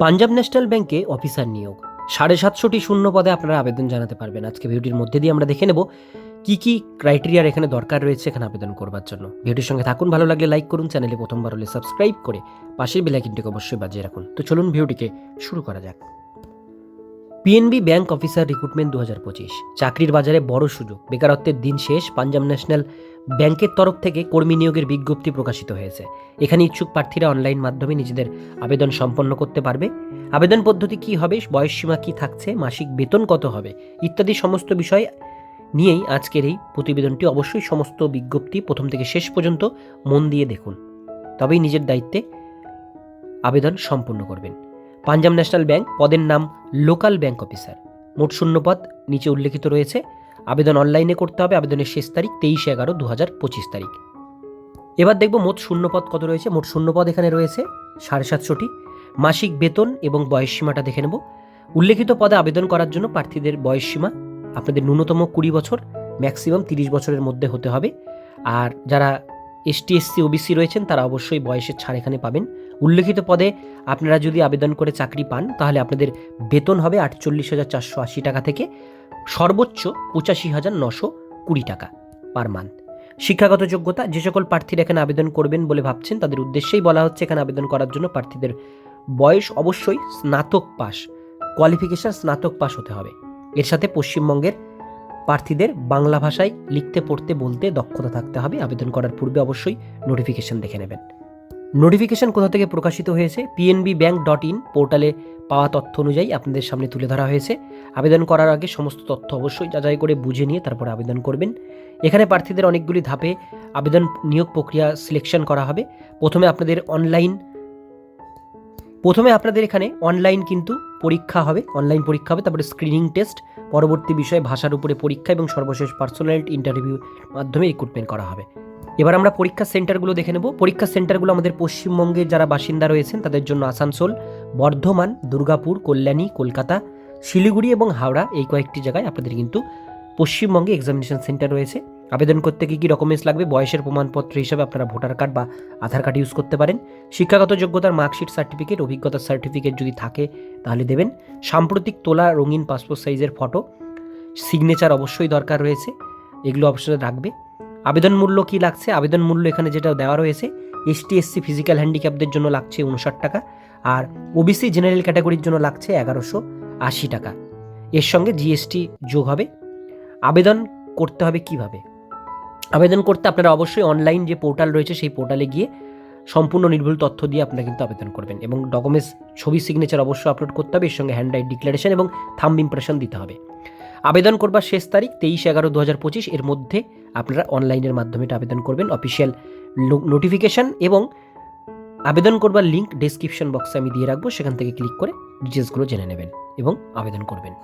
Punjab national ব্যাংকে officer নিয়োগ। সাড়ে সাতশোটি শূন্য পদে আপনারা আবেদন জানাতে পারবেন। আজকে ভিডিওটির মধ্যে দিয়ে আমরা দেখে নেব কি কি ক্রাইটেরিয়ার এখানে দরকার রয়েছে এখানে আবেদন করবার জন্য। ভিডিওর সঙ্গে থাকুন, ভালো লাগলে লাইক করুন চ্যানেলে প্রথমবার হলে সাবস্ক্রাইব করে পাশের বেলাইকিনটিকে অবশ্যই বাজিয়ে রাখুন। তো চলুন ভিডিওটিকে শুরু করা যাক। পিএনবি ব্যাংক অফিসার রিক্রুটমেন্ট দু হাজার পঁচিশ। চাকরির বাজারে বড় সুযোগ। বেকারত্বের দিন শেষ, পাঞ্জাব ন্যাশনাল ব্যাংকের তরফ থেকে কর্মী নিয়োগের বিজ্ঞপ্তি প্রকাশিত হয়েছে। এখানে ইচ্ছুক প্রার্থীরা অনলাইন মাধ্যমে নিজেদের আবেদন সম্পন্ন করতে পারবে। আবেদন পদ্ধতি কি হবে, বয়সসীমা কি থাকছে, মাসিক বেতন কত হবে, ইত্যাদি সমস্ত বিষয় নিয়েই আজকের এই প্রতিবেদনটি অবশ্যই সমস্ত বিজ্ঞপ্তি প্রথম থেকে শেষ পর্যন্ত মন দিয়ে দেখুন। তবেই নিজের দায়িত্বে আবেদন সম্পন্ন করবেন। পাঞ্জাব ন্যাশনাল ব্যাংক পদের নাম লোকাল ব্যাংক অফিসার। মোট শূন্য পদ নিচে উল্লেখিত রয়েছে। আবেদন অনলাইনে করতে হবে। আবেদনের শেষ তারিখ তেইশে এগারো দু হাজার পঁচিশ তারিখ। এবার দেখব মোট শূন্য পদ কত রয়েছে। মোট শূন্য পদ এখানে রয়েছে সাড়ে সাতশোটি মাসিক বেতন এবং বয়সসীমাটা দেখে নেব। উল্লেখিত পদে আবেদন করার জন্য প্রার্থীদের বয়সসীমা আপনাদের ন্যূনতম কুড়ি বছর, ম্যাক্সিমাম তিরিশ বছরের মধ্যে হতে হবে। আর যারা এসটি এসসি ওবিসি রয়েছেন, তারা অবশ্যই বয়সের ছাড় এখানে পাবেন। উল্লেখিত পদে আপনারা যদি আবেদন করে চাকরি পান, তাহলে আপনাদের বেতন হবে আটচল্লিশ হাজার চারশো আশি টাকা থেকে সর্বোচ্চ পঁচাশি হাজার নশো কুড়ি টাকা পার মান্থ। শিক্ষাগত যোগ্যতা, যে সকল প্রার্থীরা এখানে আবেদন করবেন বলে ভাবছেন, তাদের উদ্দেশ্যেই বলা হচ্ছে এখানে আবেদন করার জন্য প্রার্থীদের বয়স অবশ্যই স্নাতক পাস কোয়ালিফিকেশন স্নাতক পাস হতে হবে। এর সাথে পশ্চিমবঙ্গের প্রার্থীদের বাংলা ভাষায় লিখতে, পড়তে, বলতে দক্ষতা থাকতে হবে। আবেদন করার পূর্বে অবশ্যই নোটিফিকেশন দেখে নেবেন। নোটিফিকেশন কোথা থেকে প্রকাশিত হয়েছে? পিএনবি ব্যাংক ডট ইন পোর্টালে পাওয়া তথ্য অনুযায়ী আপনাদের সামনে তুলে ধরা হয়েছে। আবেদন করার আগে সমস্ত তথ্য অবশ্যই যাচাই করে বুঝে নিয়ে তারপরে আবেদন করবেন। এখানে প্রার্থীদের অনেকগুলি ধাপে আবেদন নিয়োগ প্রক্রিয়া সিলেকশন করা হবে। প্রথমে আপনাদের অনলাইন প্রথমে আপনাদের এখানে অনলাইন কিন্তু পরীক্ষা হবে অনলাইন পরীক্ষা হবে, তারপরে স্ক্রিনিং টেস্ট পরবর্তী বিষয়ে ভাষার উপরে পরীক্ষা এবং সর্বশেষ পার্সোনাল ইন্টারভিউ মাধ্যমে রিক্রুটমেন্ট করা হবে। এবার আমরা পরীক্ষা সেন্টারগুলো দেখে নেব। পরীক্ষা সেন্টারগুলো আমাদের পশ্চিমবঙ্গের যারা বাসিন্দা রয়েছেন, তাদের জন্য আসানসোল, বর্ধমান, দুর্গাপুর, কল্যাণী, কলকাতা, শিলিগুড়ি এবং হাওড়া এই কয়েকটি জায়গায় আপনাদের কিন্তু পশ্চিমবঙ্গে এক্সামিনেশন সেন্টার রয়েছে। আবেদন করতে কী কী ডকুমেন্টস লাগবে, বয়সের প্রমাণপত্র হিসাবে আপনারা ভোটার কার্ড বা আধার কার্ড ইউজ করতে পারেন। শিক্ষাগত যোগ্যতার মার্কশিট সার্টিফিকেট অভিজ্ঞতার সার্টিফিকেট যদি থাকে, তাহলে দেবেন। সাম্প্রতিক তোলা রঙিন পাসপোর্ট সাইজের ফটো সিগনেচার অবশ্যই দরকার রয়েছে, এগুলো অবশ্যই রাখবে। আবেদন মূল্য কি লাগছে? আবেদন মূল্য এখানে যেটা দেওয়া রয়েছে এসটি এসসি ফিজিক্যাল হ্যান্ডিক্যাপদের জন্য লাগছে উনষাট টাকা, আর ওবিসি জেনারেল ক্যাটাগরির জন্য লাগছে এগারোশো আশি টাকা। এর সঙ্গে জিএসটি যোগ হবে। আবেদন করতে হবে কীভাবে? আবেদন করতে আপনারা অবশ্যই অনলাইন যে পোর্টাল রয়েছে সেই পোর্টালে গিয়ে সম্পূর্ণ নির্ভুল তথ্য দিয়ে আপনারা কিন্তু আবেদন করবেন এবং ডকুমেন্টস ছবি সিগনেচার অবশ্যই আপলোড করতে হবে, এর সঙ্গে হ্যান্ড রাইট ডিক্লারেশন এবং থাম্ব ইমপ্রেশন দিতে হবে। আবেদন করবার শেষ তারিখ তেইশ এগারো দু হাজার পঁচিশ, এর মধ্যে আপনারা অনলাইনের মাধ্যমে আবেদন করবেন। অফিসিয়াল নোটিফিকেশান এবং আবেদন করবার লিঙ্ক ডেসক্রিপশন বক্সে আমি দিয়ে রাখব, সেখান থেকে ক্লিক করে ডিটেলসগুলো জেনে নেবেন এবং আবেদন করবেন।